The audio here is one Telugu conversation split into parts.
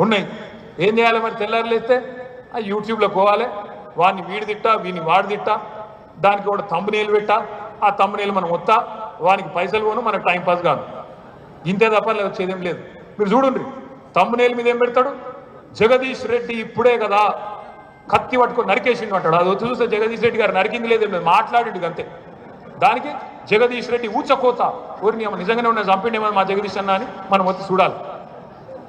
ఉన్నాయి. ఏం చేయాలి మరి తెల్లారు లేస్తే? ఆ యూట్యూబ్లో పోవాలి. వాడిని వీడి తిట్టా వీడిని వాడి తిట్టా. దానికి కూడా తమ్మునేలు పెట్టా. ఆ తమ్మునేలు మనం వస్తా వానికి పైసలు పోను మనకు టైం పాస్ కాదు. ఇంతే తప్ప వచ్చేదేం లేదు. మీరు చూడండి. తమ్మునేలు మీద ఏం పెడతాడు? జగదీష్ రెడ్డి ఇప్పుడే కదా కత్తి పట్టుకొని నరికేసిండు అంటాడు. అది వచ్చి చూస్తే జగదీష్ రెడ్డి గారు నరికింది లేదు లేదు. మాట్లాడిండు అంతే. దానికి జగదీష్ రెడ్డి ఊచకోత. ఊరిని ఏమో నిజంగానే ఉన్న చంపిండేమో మా జగదీష్ అన్న అని మనం వచ్చి చూడాలి.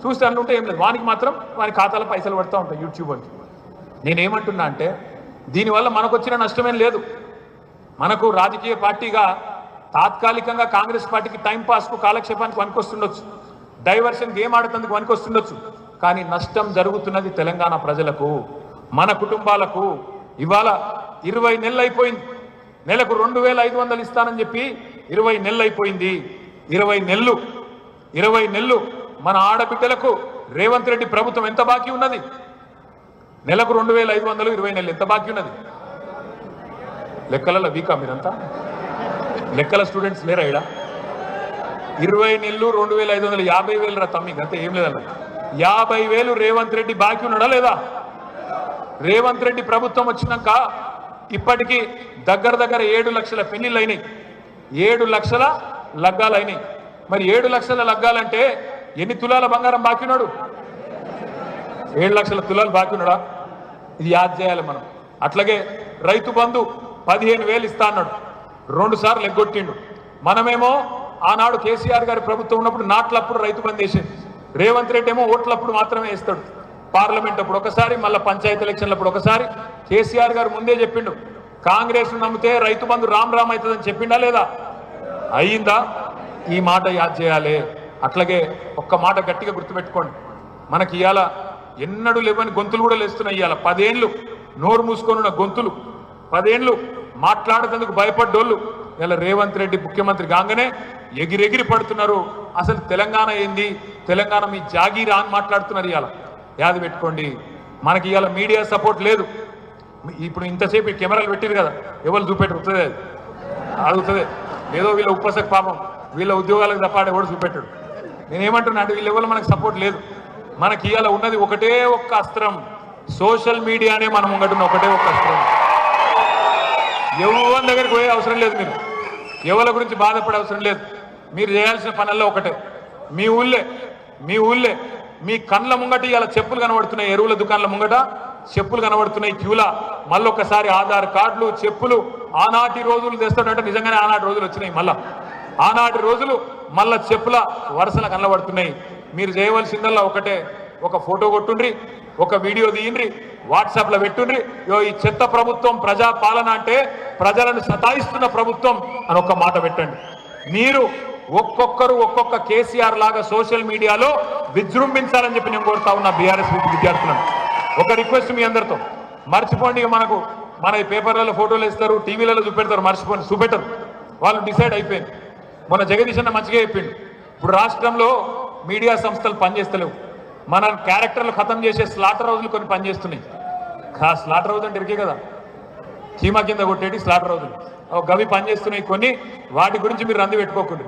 చూస్తే అనుకుంటే ఏం లేదు. వానికి మాత్రం వాని ఖాతాలో పైసలు పడుతూ ఉంటాయి యూట్యూబ్ అని. నేనేమంటున్నా అంటే దీనివల్ల మనకు వచ్చిన నష్టమేం లేదు. మనకు రాజకీయ పార్టీగా తాత్కాలికంగా కాంగ్రెస్ పార్టీకి టైంపాస్కు కాలక్షేపానికి వనికొస్తుండొచ్చు డైవర్షన్ గేమ్ ఆడుతందుకు వనికొస్తుండొచ్చు కానీ నష్టం జరుగుతున్నది తెలంగాణ ప్రజలకు మన కుటుంబాలకు. ఇవాళ ఇరవై నెలలు అయిపోయింది. నెలకు రెండు వేల ఐదు వందలు ఇస్తానని చెప్పి ఇరవై నెలలు అయిపోయింది. ఇరవై నెలలు ఇరవై నెలలు మన ఆడబిడ్డలకు రేవంత్ రెడ్డి ప్రభుత్వం ఎంత బాకీ ఉన్నది? నెలకు రెండు వేల ఐదు వందలు ఇరవై నెలలు ఎంత బాకీ ఉన్నది? లెక్కలలో వీకా మీరంతా? లెక్కల స్టూడెంట్స్ లేరా ఇడ ఇరవై నెలలు రెండు వేల ఐదు వందలు యాభై వేలు రా తమ్మి అంతే ఏం లేదన్న. యాభై వేలు రేవంత్ రెడ్డి బాకీ ఉన్నాడా లేదా? రేవంత్ రెడ్డి ప్రభుత్వం వచ్చినాక ఇప్పటికీ దగ్గర దగ్గర ఏడు లక్షల పెళ్ళిళ్ళు అయినాయి ఏడు లక్షల లగ్గాలు అయినాయి మరి ఏడు లక్షల లగ్గాలంటే ఎన్ని తులాల బంగారం బాకీ ఉన్నాడు ఏడు లక్షల తులాలు బాకీ ఉన్నాడా ఇది యాద్ చేయాలి మనం. అట్లాగే రైతు బంధు పదిహేను వేలు ఇస్తా అన్నాడు. రెండు సార్లు ఎగ్గొట్టిండు మనమేమో ఆనాడు కేసీఆర్ గారి ప్రభుత్వం ఉన్నప్పుడు నాట్లప్పుడు రైతు బంధు వేసేది. రేవంత్ రెడ్డి ఏమో ఓట్లప్పుడు మాత్రమే వేస్తాడు. పార్లమెంట్ అప్పుడు ఒకసారి మళ్ళీ పంచాయతీ ఎలక్షన్లప్పుడు ఒకసారి కేసీఆర్ గారు ముందే చెప్పిండు. కాంగ్రెస్ నమ్మితే రైతు బంధు రామ్ రామ్ అవుతుందని చెప్పిండా లేదా? అయ్యిందా? ఈ మాట యాద్ చేయాలి. అట్లాగే ఒక్క మాట గట్టిగా గుర్తుపెట్టుకోండి. మనకి ఇవాళ ఎన్నడూ లేవని గొంతులు కూడా లేస్తున్నాయి ఇవాళ పదేండ్లు నోరు మూసుకొనున్న గొంతులు పదేండ్లు మాట్లాడేందుకు భయపడ్డోళ్ళు ఇలా రేవంత్ రెడ్డి ముఖ్యమంత్రి కాగానే ఎగిరెగిరి పడుతున్నారు. అసలు తెలంగాణ ఏంది? తెలంగాణ మీ జాగీరా అని మాట్లాడుతున్నారు ఇవాళ యాది పెట్టుకోండి. మనకి ఇవాళ మీడియా సపోర్ట్ లేదు. ఇప్పుడు ఇంతసేపు కెమెరాలు పెట్టారు కదా. ఎవరు చూపెట్టు వస్తుంది అది. అడుగుతుంది ఏదో వీళ్ళ ఉపసక్ పాపం. వీళ్ళ ఉద్యోగాలకు తప్పాడే కూడా చూపెట్టాడు. నేనేమంటున్నా అంటే వీళ్ళ మనకు సపోర్ట్ లేదు. మనకి ఇవాళ ఉన్నది ఒకటే ఒక్క అస్త్రం. సోషల్ మీడియానే మనం ముంగటున్న ఒకటే ఒక్క అస్త్రం. ఎవరి దగ్గరికి పోయే అవసరం లేదు మీరు. ఎవరి గురించి బాధపడే అవసరం లేదు. మీరు చేయాల్సిన పనుల్లో ఒకటే. మీ ఊళ్ళే మీ ఊళ్ళే మీ కండ్ల ముంగట ఇలా చెప్పులు కనబడుతున్నాయి. ఎరువుల దుకాణాల ముంగట చెప్పులు కనబడుతున్నాయి క్యూలా. మళ్ళొక్కసారి ఆధార్ కార్డులు చెప్పులు ఆనాటి రోజులు తెస్తాడంటే నిజంగానే ఆనాటి రోజులు వచ్చినాయి మళ్ళా. ఆనాటి రోజులు మళ్ళా చెప్పుల వరుసలు కనబడుతున్నాయి. మీరు చేయవలసిందల్లా ఒకటే ఒక ఫోటో కొట్టుండ్రి ఒక వీడియో తీయండ్రి వాట్సాప్లో పెట్టుండ్రి యో ఈ చెత్త ప్రభుత్వం ప్రజా పాలన అంటే ప్రజలను సతాయిస్తున్న ప్రభుత్వం అని ఒక మాట పెట్టండి. మీరు ఒక్కొక్కరు ఒక్కొక్క కేసీఆర్ లాగా సోషల్ మీడియాలో విజృంభించాలని చెప్పి నేను కోరుతా ఉన్నా బీఆర్ఎస్ విద్యార్థులను. ఒక రిక్వెస్ట్ మీ అందరితో. మర్చిపోండి మనకు మన ఈ పేపర్లలో ఫోటోలు ఇస్తారు టీవీలలో చూపెడతారు మర్చిపోండి చూపెట్టరు. వాళ్ళు డిసైడ్ అయిపోయింది. మన జగదీష్ అన్న మంచిగా చెప్పిండు. ఇప్పుడు రాష్ట్రంలో మీడియా సంస్థలు పనిచేస్తలేవు. మన క్యారెక్టర్లు ఖతం చేసే స్లాటర్ హౌజులు కొన్ని పనిచేస్తున్నాయి. ఆ స్లాటర్ హౌజ్ అంటే ఇరికే కదా. చీమా కింద కొట్టేటి స్లాటర్ హౌజులు. గవి పనిచేస్తున్నాయి కొన్ని వాటి గురించి మీరు రంది పెట్టుకోకండి.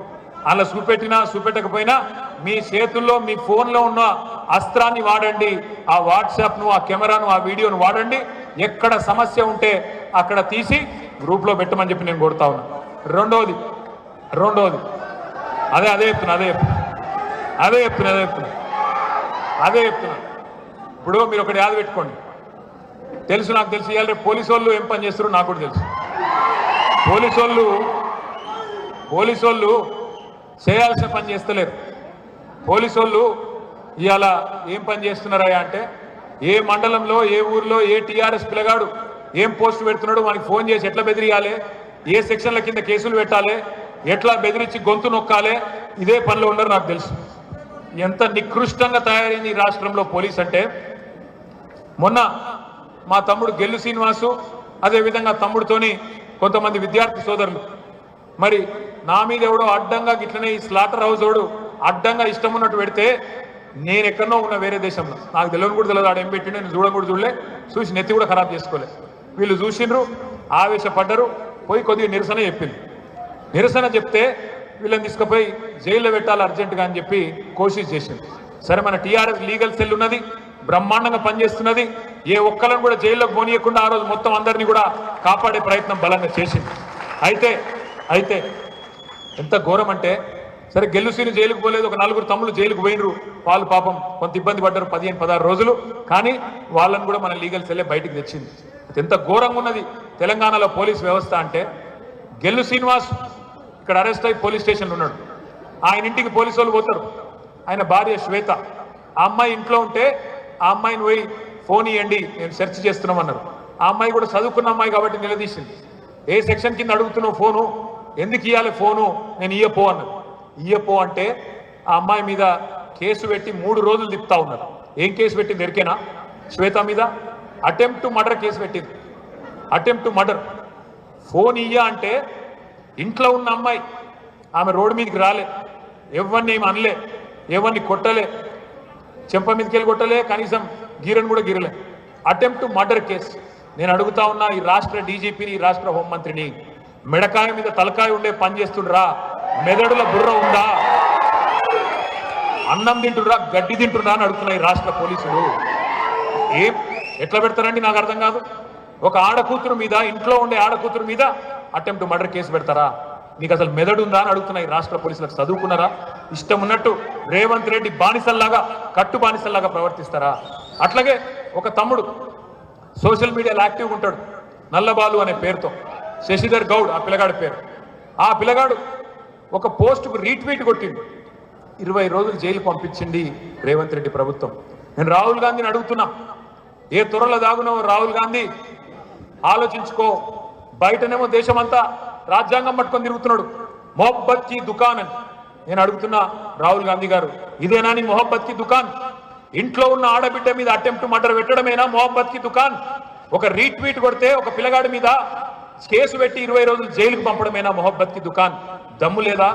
అలా చూపెట్టినా చూపెట్టకపోయినా మీ చేతుల్లో మీ ఫోన్లో ఉన్న అస్త్రాన్ని వాడండి. ఆ వాట్సాప్ను ఆ కెమెరాను ఆ వీడియోను వాడండి. ఎక్కడ సమస్య ఉంటే అక్కడ తీసి గ్రూప్లో పెట్టమని చెప్పి నేను కొడతా ఉన్నా. రెండవది రెండోది అదే అదే చెప్తున్నా అదే చెప్తున్నా. అదే చెప్తున్నా అదే చెప్తున్నా. అదే చెప్తున్నా. ఇప్పుడు మీరు ఒకటి యాద పెట్టుకోండి. తెలుసు నాకు తెలుసు. ఇవాళ రేపు పోలీసు వాళ్ళు ఏం పని చేస్తారో నాకు కూడా తెలుసు. పోలీసు వాళ్ళు పోలీసు వాళ్ళు చేయాల్సిన పని చేస్తలేరు. పోలీసు వాళ్ళు ఇవాళ ఏం పని చేస్తున్నారయ్యా అంటే ఏ మండలంలో ఏ ఊర్లో ఏ టీఆర్ఎస్ పిల్లగాడు ఏం పోస్ట్ పెడుతున్నాడు మనకి ఫోన్ చేసి ఎట్లా బెదిరియాలి? ఏ సెక్షన్ల కింద కేసులు పెట్టాలి? ఎట్లా బెదిరించి గొంతు నొక్కాలే? ఇదే పనిలో ఉన్నారు నాకు తెలుసు. ఎంత నికృష్టంగా తయారైంది ఈ రాష్ట్రంలో పోలీస్ అంటే? మొన్న మా తమ్ముడు గెల్లు శ్రీనివాసు అదేవిధంగా తమ్ముడితోని కొంతమంది విద్యార్థి సోదరులు. మరి నా మీద ఎవడో అడ్డంగా గిట్లనే ఈ స్లాటర్ హౌస్ వాడు అడ్డంగా ఇష్టం ఉన్నట్టు పెడితే నేను ఎక్కడనో ఉన్న వేరే దేశంలో. నాకు తెలియని కూడా తెలియదు. ఆడ ఏం పెట్టిండో నేను చూడడం కూడా చూడలే. చూసి నెత్తి కూడా ఖరాబ్ చేసుకోలే. వీళ్ళు చూసిండ్రు ఆవేశపడ్డరు పోయి కొద్దిగా నిరసన చెప్పింది నిరసన చెప్తే వీళ్ళని తీసుకుపోయి జైల్లో పెట్టాలి అర్జెంటుగా అని చెప్పి కోషిష్ చేసింది సరే మన టీఆర్ఎస్ లీగల్ సెల్ ఉన్నది బ్రహ్మాండంగా పనిచేస్తున్నది ఏ ఒక్కలను కూడా జైల్లోకి పోనీయకుండా ఆ రోజు మొత్తం అందరినీ కూడా కాపాడే ప్రయత్నం బలంగా చేసింది. అయితే అయితే ఎంత ఘోరం అంటే సరే గెలుసీని జైలుకు పోలేదు ఒక నలుగురు తమ్ముళ్ళు జైలుకు పోయినరు వాళ్ళు పాపం కొంత ఇబ్బంది పడ్డారు పదిహేను పదహారు రోజులు కానీ వాళ్ళని కూడా మన లీగల్ సెల్లే బయటికి తెచ్చింది. ఎంత ఘోరంగా ఉన్నది తెలంగాణలో పోలీస్ వ్యవస్థ అంటే గెల్లు శ్రీనివాస్ ఇక్కడ అరెస్ట్ అయి పోలీస్ స్టేషన్లో ఉన్నాడు. ఆయన ఇంటికి పోలీసు వాళ్ళు పోతారు. ఆయన భార్య శ్వేత. ఆ అమ్మాయి ఇంట్లో ఉంటే ఆ అమ్మాయిని పోయి ఫోన్ ఇవ్వండి నేను సెర్చ్ చేస్తున్నామన్నారు. ఆ అమ్మాయి కూడా చదువుకున్న అమ్మాయి కాబట్టి నిలదీసింది. ఏ సెక్షన్ కింద అడుగుతున్నావు ఫోను? ఎందుకు ఇవ్వాలి ఫోను? నేను ఇయ్యపో అన్నది. ఇయ్యపో అంటే ఆ అమ్మాయి మీద కేసు పెట్టి మూడు రోజులు తిప్పుతా ఉన్నారు. ఏం కేసు పెట్టింది? ఎరికేనా? శ్వేత మీద? అటెంప్ట్ మర్డర్ కేసు పెట్టింది. Attempt murder. ఫోన్ ఇయ్యా అంటే ఇంట్లో ఉన్న అమ్మాయి ఆమె రోడ్డు మీదకి రాలే. ఎవరిని ఏమి అనలే ఎవరిని కొట్టలే. చెంప మీదకి వెళ్ళి కొట్టలే కనీసం గీరని కూడా గిరలే. Attempt murder case. నేను అడుగుతా ఉన్నా ఈ రాష్ట్ర డీజీపీని ఈ రాష్ట్ర హోంమంత్రిని మెడకాయ మీద తలకాయ ఉండే పని చేస్తుండ్రా? మెదడుల బుర్ర ఉందా? అన్నం తింటురా గడ్డి తింటురా అని అడుగుతున్నాయి ఈ రాష్ట్ర పోలీసులు. ఏం? ఎట్లా పెడతారండి? నాకు అర్థం కాదు. ఒక ఆడకూతురు మీద ఇంట్లో ఉండే ఆడకూతురు మీద అటెంప్ట్ మర్డర్ కేసు పెడతారా? నీకు అసలు మెదడు ఉందా అని అడుగుతున్నాయి రాష్ట్ర పోలీసులకు. చదువుకున్నారా? ఇష్టం ఉన్నట్టు రేవంత్ రెడ్డి బానిసల్లాగా కట్టు బానిసల్లాగా ప్రవర్తిస్తారా? అట్లాగే ఒక తమ్ముడు సోషల్ మీడియాలో యాక్టివ్గా ఉంటాడు నల్లబాలు అనే పేరుతో. శశిధర్ గౌడ్ ఆ పిల్లగాడి పేరు. ఆ పిల్లగాడు ఒక పోస్టుకు రీట్వీట్ కొట్టిండు. ఇరవై రోజులు జైలు పంపించింది రేవంత్ రెడ్డి ప్రభుత్వం. నేను రాహుల్ గాంధీని అడుగుతున్నా ఏ త్వరలో దాగునావు రాహుల్ గాంధీ? ఆలోచించుకో. బయటనేమో దేశమంతా రాజ్యాంగం పట్టుకొని తిరుగుతున్నాడు. మొహబ్బత్కి దుకాన్ అని. నేను అడుగుతున్నా రాహుల్ గాంధీ గారు ఇదేనా నీ మొహబ్బత్కి దుకాన్? ఇంట్లో ఉన్న ఆడబిడ్డ మీద అటెంప్ట్ మర్డర్ పెట్టడమేనా మొహబ్బత్కి దుకాన్? ఒక రీట్వీట్ కొడితే ఒక పిల్లగాడి మీద కేసు పెట్టి ఇరవై రోజులు జైలుకు పంపడమేనా మొహబ్బత్కి దుకాన్? దమ్ము లేదా?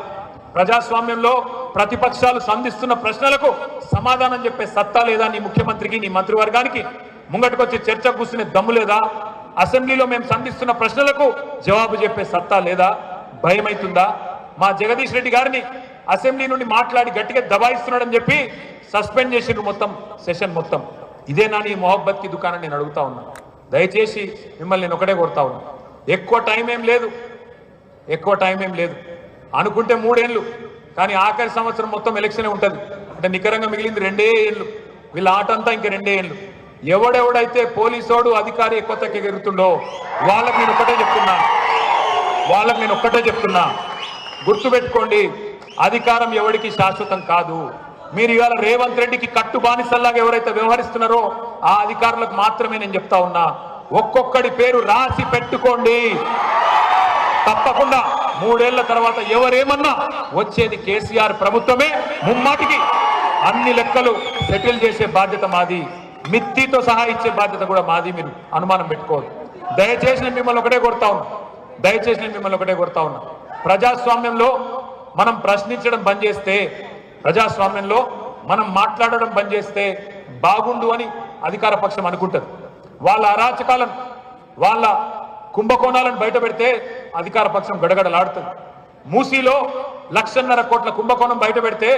ప్రజాస్వామ్యంలో ప్రతిపక్షాలు సంధిస్తున్న ప్రశ్నలకు సమాధానం చెప్పే సత్తా లేదా నీ ముఖ్యమంత్రికి నీ మంత్రివర్గానికి? ముంగటికొచ్చి చర్చ కూర్చునే దమ్ము లేదా? అసెంబ్లీలో మేము సంధిస్తున్న ప్రశ్నలకు జవాబు చెప్పే సత్తా లేదా భయమైతుందా? మా జగదీష్ రెడ్డి గారిని అసెంబ్లీ నుండి మాట్లాడి గట్టిగా దబాయిస్తున్నాడని చెప్పి సస్పెండ్ చేసిండ్రు మొత్తం సెషన్ మొత్తం. ఇదేనా నాని మొహబ్బత్కి దుకాణం నేను అడుగుతా ఉన్నా. దయచేసి మిమ్మల్ని నేను ఒకటే కొడతా ఉన్నా. ఎక్కువ టైం ఏం లేదు. ఎక్కువ టైం ఏం లేదు. అనుకుంటే మూడేళ్ళు కానీ ఆఖరి సంవత్సరం మొత్తం ఎలక్షనే ఉంటుంది. అంటే నికరంగా మిగిలింది రెండే ఏళ్ళు. వీళ్ళ ఆట అంతా ఇంక రెండే ఏళ్ళు. ఎవడెవడైతే పోలీసోడు అధికారి కొత్తకి ఎగురుతుండో వాళ్ళకి నేను ఒక్కటే చెప్తున్నా. వాళ్ళకి నేను ఒక్కటే చెప్తున్నా. గుర్తుపెట్టుకోండి అధికారం ఎవడికి శాశ్వతం కాదు. మీరు ఇవాళ రేవంత్ రెడ్డికి కట్టు బానిసల్లాగా ఎవరైతే వ్యవహరిస్తున్నారో ఆ అధికారులకు మాత్రమే నేను చెప్తా ఉన్నా. ఒక్కొక్కడి పేరు రాసి పెట్టుకోండి. తప్పకుండా మూడేళ్ళ తర్వాత ఎవరేమన్నా వచ్చేది కేసీఆర్ ప్రభుత్వమే ముమ్మాటికి. అన్ని లెక్కలు సెటిల్ చేసే బాధ్యత మాది. మిత్తితో సహా ఇచ్చే బాధ్యత కూడా మాది మీరు అనుమానం పెట్టుకోవద్దు. దయచేసి నేను మిమ్మల్ని ఒకటే కొడతా ఉన్నా. దయచేసి నేను మిమ్మల్ని ఒకటే కొడతా ఉన్నా. ప్రజాస్వామ్యంలో మనం ప్రశ్నించడం బంద్ చేస్తే ప్రజాస్వామ్యంలో మనం మాట్లాడడం బంద్ చేస్తే బాగుండు అని అధికార పక్షం అనుకుంటుంది. వాళ్ళ అరాచకాలను వాళ్ళ కుంభకోణాలను బయట పెడితే అధికార పక్షం గడగడలాడుతుంది. మూసీలో లక్షన్నర కోట్ల కుంభకోణం బయట పెడితే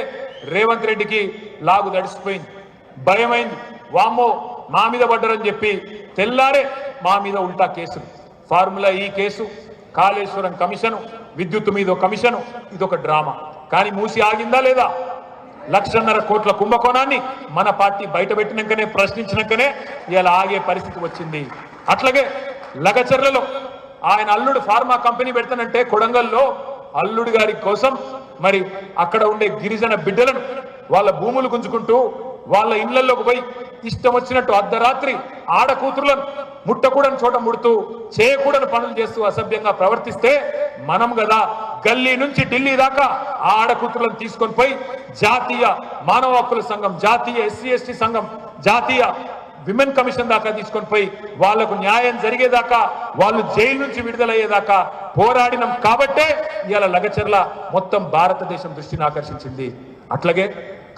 రేవంత్ రెడ్డికి లాగు దడిసిపోయింది భయమైంది. వామ్మో మా మీద పడ్డరని చెప్పి తెల్లారే మా మీద ఉల్టా కేసులు ఫార్ములా ఈ కేసు కాళేశ్వరం కమిషను విద్యుత్ మీద కమిషను ఇదొక డ్రామా. కానీ మూసి ఆగిందా లేదా? లక్షన్నర కోట్ల కుంభకోణాన్ని మన పార్టీ బయటపెట్టినాకనే ప్రశ్నించినాకనే ఇలా ఆగే పరిస్థితి వచ్చింది. అట్లాగే లగచర్లలో ఆయన అల్లుడు ఫార్మా కంపెనీ పెడతానంటే కొడంగల్లో అల్లుడు గారి కోసం మరి అక్కడ ఉండే గిరిజన బిడ్డలను వాళ్ళ భూములు గుంజుకుంటూ వాళ్ళ ఇళ్ళలోకి పోయి ఇష్టం వచ్చినట్టు అర్ధరాత్రి ఆడ కూతురులను ముట్టకూడని చోట ముడుతూ చేయకూడని పనులు చేస్తూ అసభ్యంగా ప్రవర్తిస్తే మనం కదా గల్లీ నుంచి ఢిల్లీ దాకా ఆ ఆడకూతురులను తీసుకొని పోయి జాతీయ మానవ హక్కుల సంఘం జాతీయ ఎస్సీ ఎస్టీ సంఘం జాతీయ విమెన్ కమిషన్ దాకా తీసుకొని పోయి వాళ్ళకు న్యాయం జరిగేదాకా వాళ్ళు జైలు నుంచి విడుదలయ్యేదాకా పోరాడినం కాబట్టే ఇవాళ లగచర్ల మొత్తం భారతదేశం దృష్టిని ఆకర్షించింది. అట్లాగే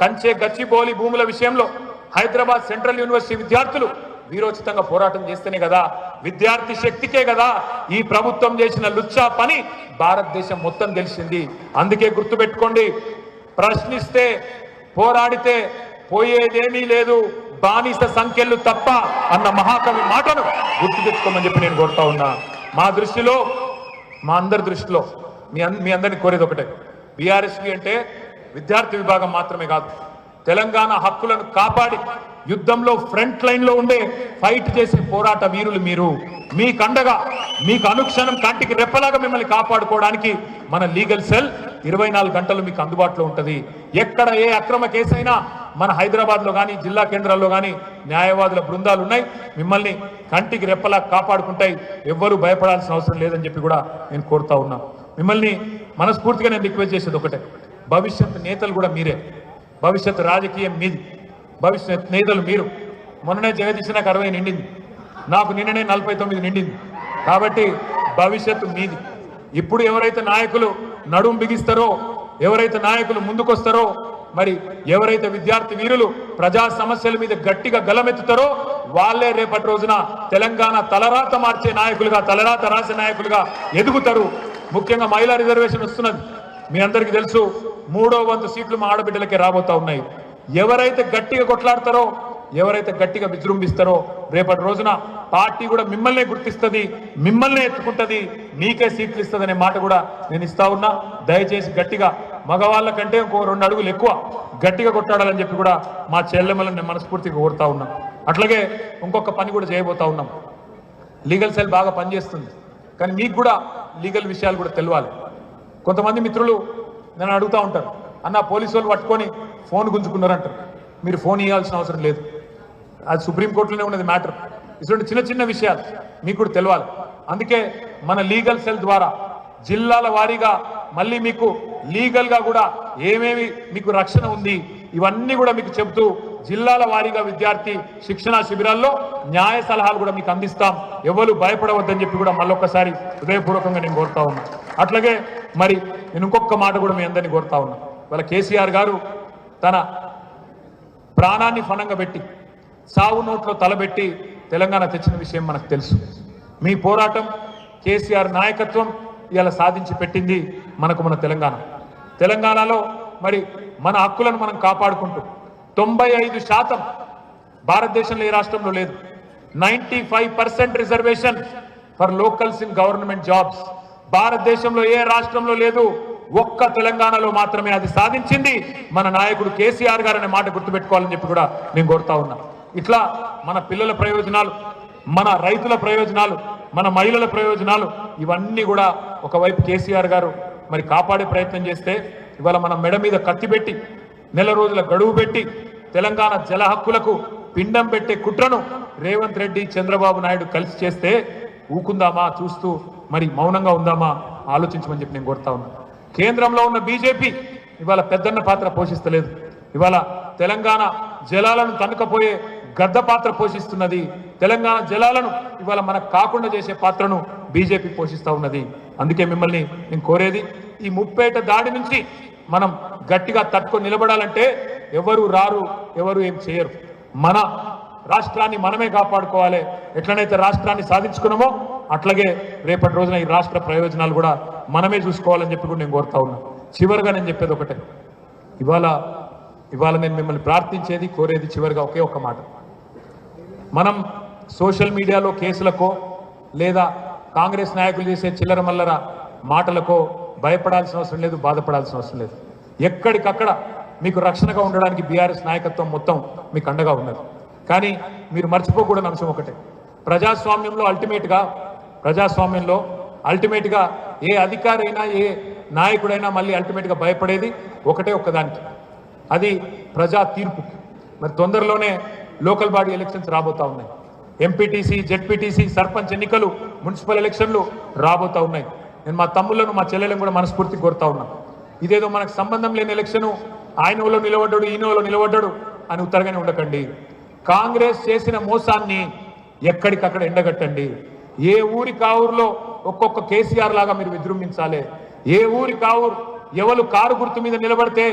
కంచే గచ్చిబోలి భూముల విషయంలో హైదరాబాద్ సెంట్రల్ యూనివర్సిటీ విద్యార్థులు వీరోచితంగా పోరాటం చేస్తేనే కదా విద్యార్థి శక్తికే కదా ఈ ప్రభుత్వం చేసిన లుచ్చా పని భారతదేశం మొత్తం తెలిసింది అందుకే గుర్తుపెట్టుకోండి ప్రశ్నిస్తే పోరాడితే పోయేదేమీ లేదు బానిస సంఖ్యలు తప్ప అన్న మహాకవి మాటను గుర్తు తెచ్చుకోమని చెప్పి నేను కోరుతా ఉన్నా. మా దృష్టిలో మా అందరి దృష్టిలో మీ మీ అందరిని కోరేది ఒకటే. బీఆర్ఎస్పీ అంటే విద్యార్థి విభాగం మాత్రమే కాదు. తెలంగాణ హక్కులను కాపాడి యుద్ధంలో ఫ్రంట్ లైన్లో ఉండే ఫైట్ చేసే పోరాట వీరులు మీరు. మీ కండగా మీకు అనుక్షణం కంటికి రెప్పలాగా మిమ్మల్ని కాపాడుకోవడానికి మన లీగల్ సెల్ ఇరవై నాలుగు గంటలు మీకు అందుబాటులో ఉంటుంది. ఎక్కడ ఏ అక్రమ కేసైనా మన హైదరాబాద్లో కానీ జిల్లా కేంద్రాల్లో కానీ న్యాయవాదుల బృందాలు ఉన్నాయి. మిమ్మల్ని కంటికి రెప్పలా కాపాడుకుంటాయి. ఎవ్వరూ భయపడాల్సిన అవసరం లేదని చెప్పి కూడా నేను కోరుతా ఉన్నా. మిమ్మల్ని మనస్ఫూర్తిగా నేను రిక్వెస్ట్ చేసేది ఒకటే. భవిష్యత్ నేతలు కూడా మీరే. భవిష్యత్ రాజకీయం మీది. భవిష్యత్ నేతలు మీరు. మొన్ననే జగదీశ్ నాకు అరవై నిండింది. నాకు నిన్ననే నలభై తొమ్మిది నిండింది. కాబట్టి భవిష్యత్తు మీది. ఇప్పుడు ఎవరైతే నాయకులు నడుం బిగిస్తారో ఎవరైతే నాయకులు ముందుకొస్తారో మరి ఎవరైతే విద్యార్థి వీరులు ప్రజా సమస్యల మీద గట్టిగా గలమెత్తుతారో వాళ్ళే రేపటి రోజున తెలంగాణ తలరాత మార్చే నాయకులుగా తలరాత రాసే నాయకులుగా ఎదుగుతారు. ముఖ్యంగా మహిళా రిజర్వేషన్ వస్తున్నది. మీ అందరికీ తెలుసు మూడో వంతు సీట్లు మా ఆడబిడ్డలకే రాబోతా ఉన్నాయి. ఎవరైతే గట్టిగా కొట్లాడతారో ఎవరైతే గట్టిగా విజృంభిస్తారో రేపటి రోజున పార్టీ కూడా మిమ్మల్నే గుర్తిస్తుంది మిమ్మల్నే ఎత్తుకుంటది మీకే సీట్లు ఇస్తుంది మాట కూడా నేను ఇస్తా ఉన్నా. దయచేసి గట్టిగా మగవాళ్ళ కంటే ఇంకో రెండు అడుగులు ఎక్కువ గట్టిగా కొట్టాడాలని చెప్పి కూడా మా చెల్లెమ్మలను నేను మనస్ఫూర్తిగా కోరుతా ఉన్నా. అట్లాగే ఇంకొక పని కూడా చేయబోతా ఉన్నాం. లీగల్ సెల్ బాగా పనిచేస్తుంది. కానీ మీకు కూడా లీగల్ విషయాలు కూడా తెలవాలి. కొంతమంది మిత్రులు నన్ను అడుగుతూ ఉంటారు. అన్న పోలీసు వాళ్ళు పట్టుకొని ఫోన్ గుంజుకున్నారంటారు మీరు ఫోన్ ఇవ్వాల్సిన అవసరం లేదు. అది సుప్రీంకోర్టులోనే ఉన్నది మ్యాటర్. ఇటువంటి చిన్న చిన్న విషయాలు మీకు కూడా తెలవాలి. అందుకే మన లీగల్ సెల్ ద్వారా జిల్లాల వారీగా మళ్ళీ మీకు లీగల్గా కూడా ఏమేమి మీకు రక్షణ ఉంది ఇవన్నీ కూడా మీకు చెబుతూ జిల్లాల వారీగా విద్యార్థి శిక్షణా శిబిరాల్లో న్యాయ సలహాలు కూడా మీకు అందిస్తాం. ఎవరు భయపడవద్దని చెప్పి కూడా మళ్ళొక్కసారి హృదయపూర్వకంగా నేను కోరుతా ఉన్నా. అట్లాగే మరి నేను ఇంకొక మాట కూడా మీ అందరినీ కోరుతా ఉన్నా. వాళ్ళ కేసీఆర్ గారు తన ప్రాణాన్ని ఫణంగా పెట్టి సావు నోట్లో తలబెట్టి తెలంగాణ తెచ్చిన విషయం మనకు తెలుసు. మీ పోరాటం కేసీఆర్ నాయకత్వం ఇలా సాధించి పెట్టింది మనకు మన తెలంగాణ. తెలంగాణలో మరి మన హక్కులను మనం కాపాడుకుంటూ తొంభై ఐదు శాతం భారతదేశంలో ఏ రాష్ట్రంలో లేదు. Ninety five percent reservation for locals in government jobs. భారతదేశంలో ఏ రాష్ట్రంలో లేదు ఒక్క తెలంగాణలో మాత్రమే అది సాధించింది. మన నాయకుడు కేసీఆర్ గారు అనే మాట గుర్తుపెట్టుకోవాలని చెప్పి కూడా నేను కోరుతా ఉన్నా. ఇట్లా మన పిల్లల ప్రయోజనాలు మన రైతుల ప్రయోజనాలు మన మహిళల ప్రయోజనాలు ఇవన్నీ కూడా ఒకవైపు కేసీఆర్ గారు మరి కాపాడే ప్రయత్నం చేస్తే ఇవాళ మన మెడ మీద కత్తి పెట్టి నెల రోజుల గడువు పెట్టి తెలంగాణ జల హక్కులకు పిండం పెట్టే కుట్రను రేవంత్ రెడ్డి చంద్రబాబు నాయుడు కలిసి చేస్తే ఊకుందామా చూస్తూ మరి మౌనంగా ఉందామా? ఆలోచించమని చెప్పి నేను కోరుతా ఉన్నా. కేంద్రంలో ఉన్న బీజేపీ ఇవాళ పెద్దన్న పాత్ర పోషిస్తలేదు. ఇవాళ తెలంగాణ జలాలను తనుకపోయే గద్ద పాత్ర పోషిస్తున్నది. తెలంగాణ జలాలను ఇవాళ మనకు కాకుండా చేసే పాత్రను బీజేపీ పోషిస్తూ ఉన్నది. అందుకే మిమ్మల్ని నేను కోరేది ఈ ముప్పేట దాడి నుంచి మనం గట్టిగా తట్టుకొని నిలబడాలంటే ఎవరు రారు ఎవరు ఏం చేయరు. మన రాష్ట్రాన్ని మనమే కాపాడుకోవాలి. ఎట్లనైతే రాష్ట్రాన్ని సాధించుకున్నామో అట్లాగే రేపటి రోజున ఈ రాష్ట్ర ప్రయోజనాలు కూడా మనమే చూసుకోవాలని చెప్పి కూడా నేను కోరుతా ఉన్నా. చివరిగా నేను చెప్పేది ఒకటే. ఇవాళ ఇవాళ నేను మిమ్మల్ని ప్రార్థించేది కోరేది చివరిగా ఒకే ఒక మాట. మనం సోషల్ మీడియాలో కేసులకో లేదా కాంగ్రెస్ నాయకులు చేసే చిల్లర మల్లర మాటలకో భయపడాల్సిన అవసరం లేదు బాధపడాల్సిన అవసరం లేదు. ఎక్కడికక్కడ మీకు రక్షణగా ఉండడానికి బీఆర్ఎస్ నాయకత్వం మొత్తం మీకు అండగా ఉన్నది. కానీ మీరు మర్చిపోకూడని అంశం ఒకటే. ప్రజాస్వామ్యంలో అల్టిమేట్గా ప్రజాస్వామ్యంలో అల్టిమేట్గా ఏ అధికారైనా ఏ నాయకుడైనా మళ్ళీ అల్టిమేట్గా భయపడేది ఒకటే ఒక్కదానికి. అది ప్రజా తీర్పు. మరి తొందరలోనే లోకల్ బాడీ ఎలక్షన్స్ రాబోతా ఉన్నాయి. ఎంపీటీసీ జెడ్పీటీసీ సర్పంచ్ ఎన్నికలు మున్సిపల్ ఎలక్షన్లు రాబోతా ఉన్నాయి. నేను మా తమ్ముళ్ళను మా చెల్లెలను కూడా మనస్ఫూర్తి కోరుతా ఉన్నా. ఇదేదో మనకు సంబంధం లేని ఎలక్షను ఆయన ఊళ్ళో నిలబడ్డాడు ఈయన నిలబడ్డాడు అని ఉత్తరగానే ఉండకండి. కాంగ్రెస్ చేసిన మోసాన్ని ఎక్కడికక్కడ ఎండగట్టండి. ఏ ఊరి కావురులో ఒక్కొక్క కేసీఆర్ లాగా మీరు విజృంభించాలి. ఏ ఊరి కావురు ఎవరు కారు గుర్తు మీద నిలబడితే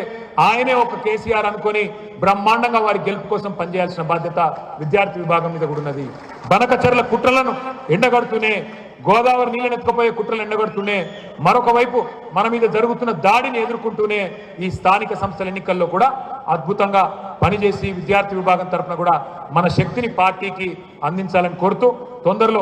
ఆయనే ఒక కేసీఆర్ అనుకొని బ్రహ్మాండంగా వారి గెలుపు కోసం పనిచేయాల్సిన బాధ్యత విద్యార్థి విభాగం మీద కూడా ఉన్నది. బనకచర్ల కుట్రలను ఎండగడుతూనే గోదావరి నీళ్ళని ఎత్తుకుపోయే కుట్రలు ఎండగడుతూనే మరొక వైపు మన మీద జరుగుతున్న దాడిని ఎదుర్కొంటూనే ఈ స్థానిక సంస్థల ఎన్నికల్లో కూడా అద్భుతంగా పనిచేసి విద్యార్థి విభాగం తరఫున కూడా మన శక్తిని పార్టీకి అందించాలని కోరుతూ తొందరలో